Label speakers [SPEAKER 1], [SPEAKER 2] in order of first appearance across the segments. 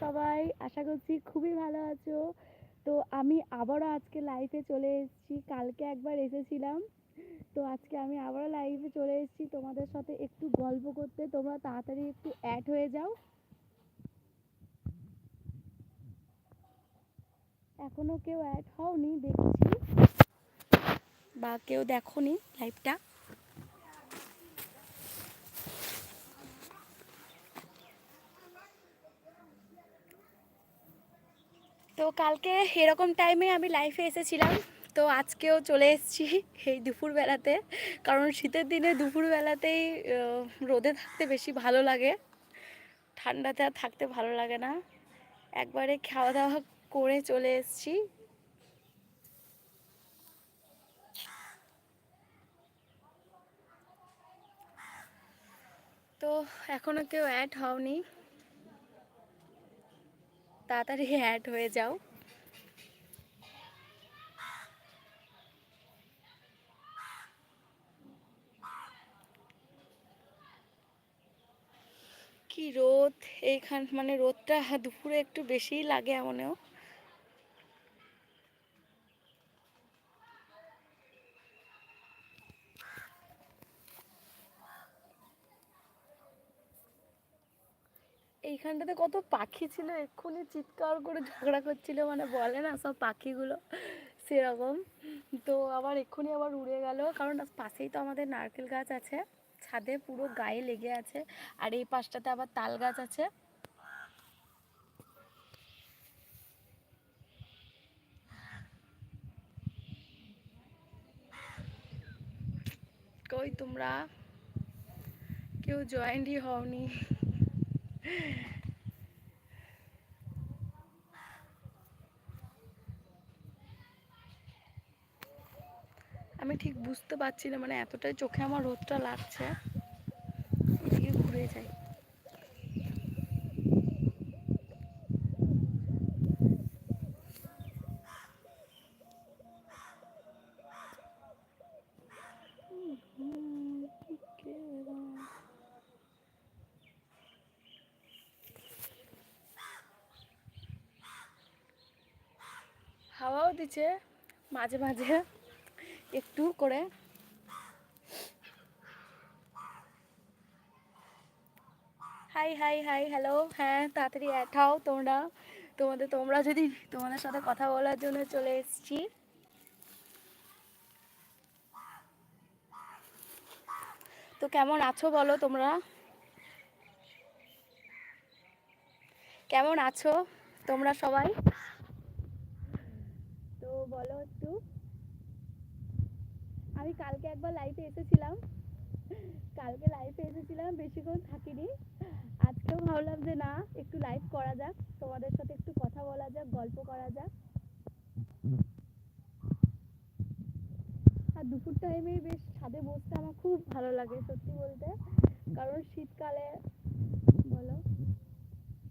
[SPEAKER 1] সবাই, আশা করছি খুবই ভালো আছো। তো আমি আবারও আজকে লাইভে চলে এসেছি। কালকে একবার এসেছিলাম। তো আজকে আমি আবারও লাইভে চলে এসেছি তোমাদের সাথে একটু গল্প করতে। তোমরা তাড়াতাড়ি একটু অ্যাড হয়ে যাও। এখনও কেউ অ্যাড হওনি, দেখছি। বা কেউ দেখো নি লাইভটা তো কালকে এরকম টাইমে আমি লাইফে এসেছিলাম। তো আজকেও চলে এসেছি এই দুপুরবেলাতে। কারণ শীতের দিনে দুপুরবেলাতেই রোদে থাকতে বেশি ভালো লাগে। ঠান্ডাতে আর থাকতে ভালো লাগে না। একবারে খাওয়া দাওয়া করে চলে এসেছি। তো এখনও কেউ অ্যাড হওনি। তাড়াতাড়ি অ্যাড হয়ে যাও। কি রোদ এইখান মানে রোদটা দুপুরে একটু বেশিই লাগে এমনও। এইখানটাতে কত পাখি ছিল? এক্ষুনি চিৎকার করে ঝগড়া করছিল মানে বলে না সব পাখিগুলো সেরকম। তো আবার এক্ষুনি আবার উড়ে গেল, কারণ পাশেই তো আমাদের নারকেল গাছ আছে। ছাদে পুরো গায়ে লেগে আছে, আর এই পাশটাতে আবার তাল গাছ আছে। কই তোমরা? কেউ জয়েন্টই হওনি। আমি ঠিক বুঝতে পারছি না মানে এতটাই চোখে আমার রোদটা লাগছে এদিকে ঘুরে যাই দিচ্ছে মাঝে মাঝে একটু করে হাই হাই হাই, হ্যালো হ্যাঁ তাড়াতাড়ি অ্যাড হও তোমরা। তোমাদের, তোমরা যদি তোমাদের সাথে কথা বলার জন্য চলে এসেছি। তো কেমন আছো বলো তোমরা? কেমন আছো তোমরা সবাই? বলো একটু। আমি কালকে একবার লাইভে এসেছিলাম। কালকে লাইভে এসেছিলাম, বেশিক্ষণ থাকিনি। আজকেও ভাবলাম যে না, একটু লাইভ করা যাক। তোমাদের সাথে একটু কথা বলা যাক, গল্প করা যাক। আর দুপুর টাইমে বেশ ছাদে বসতে আমার খুব ভালো লাগে, সত্যি বলতে। কারণ শীতকালে, বলো।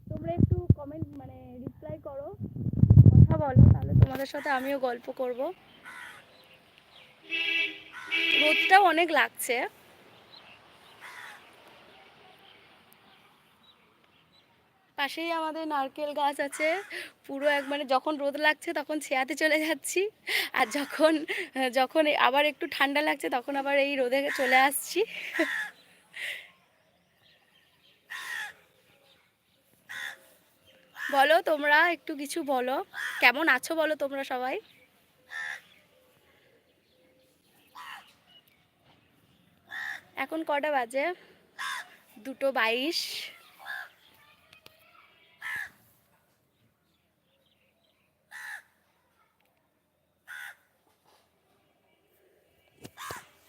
[SPEAKER 1] তোমরা একটু কমেন্ট মানে রিপ্লাই করো। বলো, তাহলে তোমাদের সাথে আমিও গল্প করব। রোদটাও অনেক লাগছে। পাশেই আমাদের নারকেল গাছ আছে। পুরো এক মানে যখন রোদ লাগছে তখন ছেয়াতে চলে যাচ্ছি। আর যখন যখন আবার একটু ঠান্ডা লাগছে তখন আবার এই রোদে চলে আসছি। বলো তোমরা, একটু কিছু বলো। কেমন আছো বলো তোমরা সবাই? এখন কটা বাজে? দুটো বাইশ।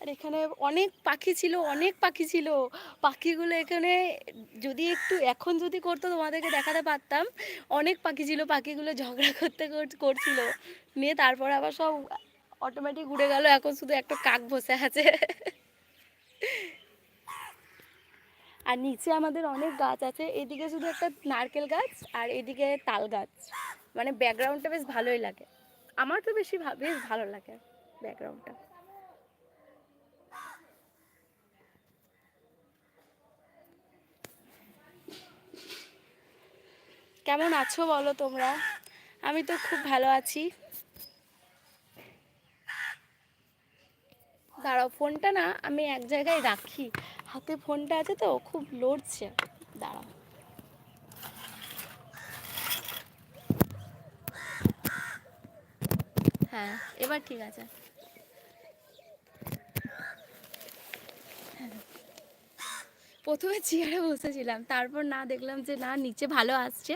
[SPEAKER 1] আর এখানে অনেক পাখি ছিল, অনেক পাখি ছিল। পাখিগুলো এখানে যদি একটু এখন যদি করতো, তোমাদেরকে দেখাতে পারতাম। অনেক পাখি ছিল, পাখিগুলো ঝগড়া করতে কর- করছিল। নিয়ে তারপরে আবার সব অটোমেটিক উড়ে গেল, এখন শুধু একটা কাক বসে আছে। আর নিচে আমাদের অনেক গাছ আছে, এদিকে শুধু একটা নারকেল গাছ আর এদিকে তাল গাছ। মানে ব্যাকগ্রাউন্ডটা বেশ ভালোই লাগে। আমার তো বেশি বেশ ভালো লাগে ব্যাকগ্রাউন্ডটা কেমন আছো বলো তোমরা? আমি তো খুব ভালো আছি। দাঁড়াও, ফোনটা না আমি এক জায়গায় রাখি। হাতে ফোনটা আছে তো খুব লড়ছে। দাঁড়াও। হ্যাঁ এবার ঠিক আছে। প্রথমে চেয়ারে বসেছিলাম, তারপর না দেখলাম যে না, নিচে ভালো আসছে।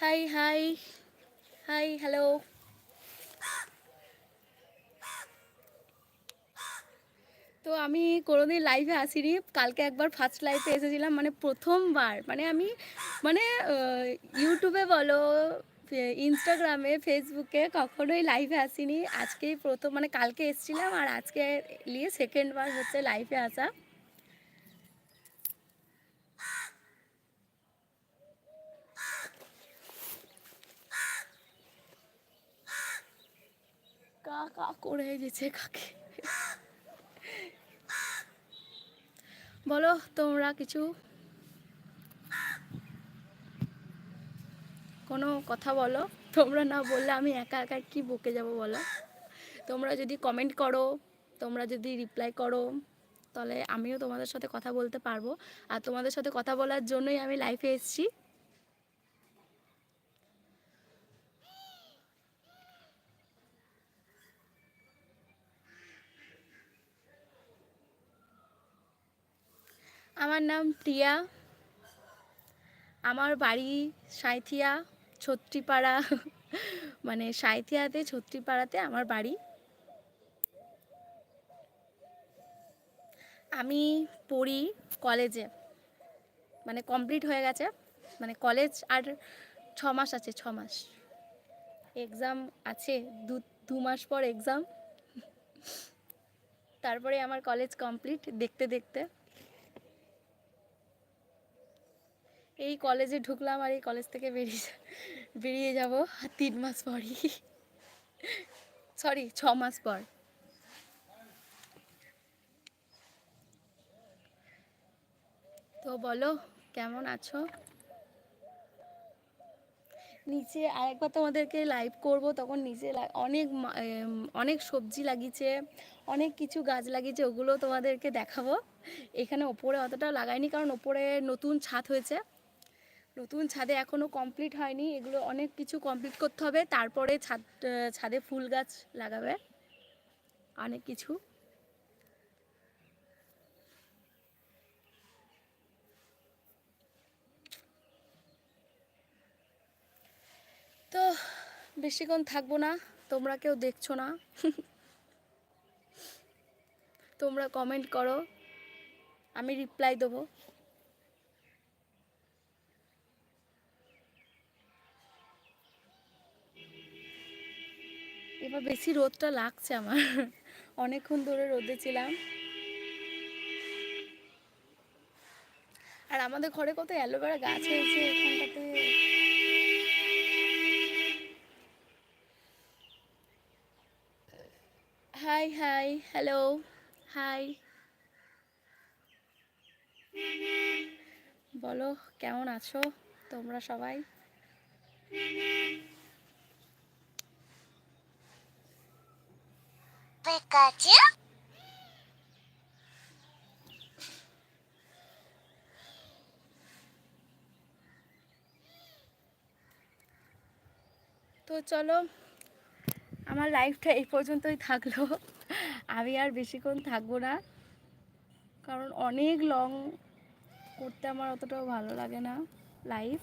[SPEAKER 1] হাই হাই হাই হ্যালো তো আমি কোনোদিন লাইভে আসিনি। কালকে একবার ফার্স্ট লাইভে এসেছিলাম মানে প্রথমবার। মানে আমি মানে ইউটিউবে বলো ইনস্টাগ্রামে ফেসবুকে কখনোই লাইভে আসিনি। আজকেই প্রথম মানে কালকে এসেছিলাম আর আজকে নিয়ে সেকেন্ড বার হচ্ছে লাইভে আসা। কা কা করে গেছে কাকে? বলো, তোমরা কিছু? কোনো কথা বলো? তোমরা না বললে আমি একা একা কি বকে যাব বলো? তোমরা যদি কমেন্ট করো, তোমরা যদি রিপ্লাই করো, তাহলে আমিও তোমাদের সাথে কথা বলতে পারব। আর তোমাদের সাথে কথা বলার জন্যই আমি লাইফে এসেছি। আমার নাম প্রিয়া। আমার বাড়ি সাঁইথিয়া, ছত্রিপাড়া। মানে সাঁইথিয়াতে, ছত্রিপাড়াতে আমার বাড়ি। আমি পড়ি কলেজে। মানে কমপ্লিট হয়ে গেছে। মানে কলেজ আর ছ মাস আছে, ছ মাস। এক্সাম আছে, দু দু মাস পর এক্সাম। তারপরে আমার কলেজ কমপ্লিট দেখতে দেখতে। এই কলেজে ঢুকলাম আর এই কলেজ থেকে বেরিয়ে বেরিয়ে যাব তিন মাস পরই। সরি ছ মাস পর। তো বলো, কেমন আছো? নিচে আরেকবার তোমাদেরকে লাইভ করব, তখন নিচে অনেক অনেক সবজি লাগিয়েছে অনেক কিছু গাছ লাগিয়েছে ওগুলো তোমাদেরকে দেখাবো। এখানে ওপরে অতটা লাগাইনি, কারণ ওপরে নতুন ছাদ হয়েছে। নতুন ছাদে এখনও কমপ্লিট হয়নি, এগুলো অনেক কিছু কমপ্লিট করতে হবে, তারপরে ছাদ ছাদে ফুল গাছ লাগাবে, অনেক কিছু। তো বেশিক্ষণ থাকব না, তোমরা কেউ দেখছ না। তোমরা কমেন্ট করো, আমি রিপ্লাই দেবো। এবার বেশি রোদটা লাগছে আমার। অনেকক্ষণ ধরে রোদে ছিলাম। আর আমাদের ঘরে কত অ্যালোভেরা গাছ হয়েছে এখানটাতে। Hi hi, hello, hi. বলো, কেমন আছো তোমরা সবাই?
[SPEAKER 2] Pikachu?
[SPEAKER 1] তো চলো, আমার লাইফটা এই পর্যন্তই থাকল। আমি আর বেশিক্ষণ থাকব না, কারণ অনেক লং করতে আমার অতটাও ভালো লাগে না লাইফ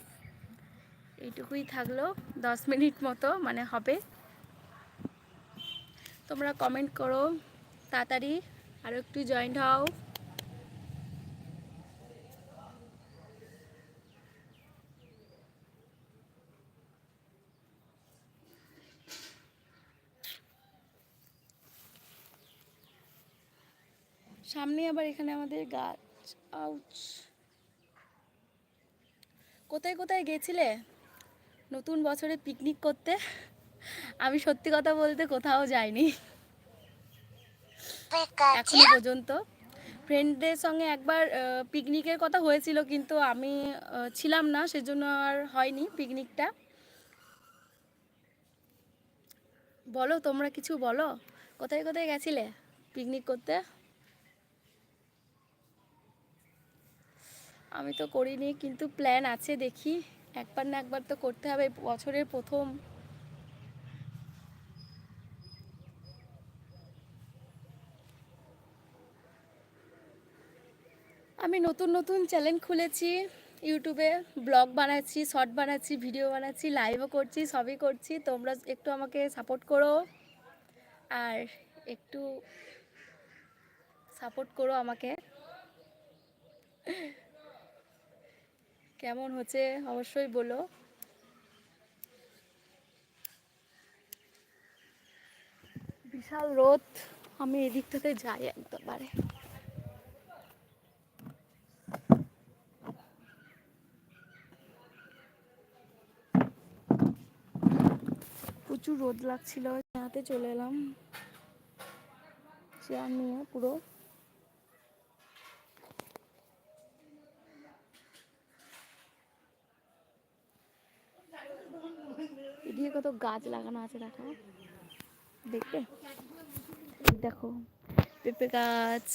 [SPEAKER 1] এইটুকুই থাকল, দশ মিনিট মতো মানে হবে। তোমরা কমেন্ট করো। তাড়াতাড়ি আরও একটু জয়েন্ট হও। সামনে আবার এখানে আমাদের গাছ। আউচ কোথায় কোথায় গেছিলে? নতুন বছরে পিকনিক করতে? আমি সত্যি কথা বলতে কোথাও যাইনি। এখনও পর্যন্ত। ফ্রেন্ডদের সঙ্গে একবার পিকনিকের কথা হয়েছিল কিন্তু আমি ছিলাম না সেজন্য আর হয়নি পিকনিকটা বলো তোমরা কিছু বলো? কোথায় কোথায় গেছিলে পিকনিক করতে? আমি তো করিনি কিন্তু প্ল্যান আছে দেখি। একবার না একবার তো করতে হবে বছরের প্রথম। আমি নতুন নতুন চ্যানেল খুলেছি ইউটিউবে ব্লগ বানাচ্ছি শর্ট বানাচ্ছি ভিডিও বানাচ্ছি লাইভও করছি, সবই করছি। তোমরা একটু আমাকে সাপোর্ট করো আর একটু সাপোর্ট করো আমাকে। কেমন হচ্ছে অবশ্যই বলো। বিশাল রোদ, আমি এদিকটাতে যাই একবারে রোদ লাগছিল হাতে চলে এলাম। চেয়ার নিয়ে পুরো। এদিকে কত গাছ লাগানো আছে, দেখো। দেখবে? দেখো, পেঁপে গাছ,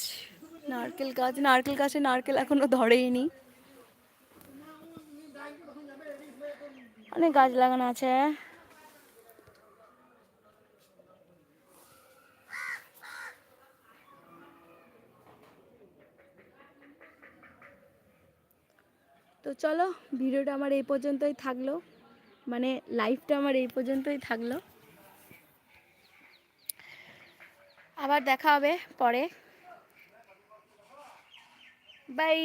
[SPEAKER 1] নারকেল গাছ। নারকেল গাছে নারকেল এখনও ধরেইনি। অনেক গাছ লাগানো আছে। তো চলো, ভিডিওটা আমার এই পর্যন্তই থাকল। মানে লাইফটা আমার এই পর্যন্তই থাকল। আবার দেখা হবে পরে। বাই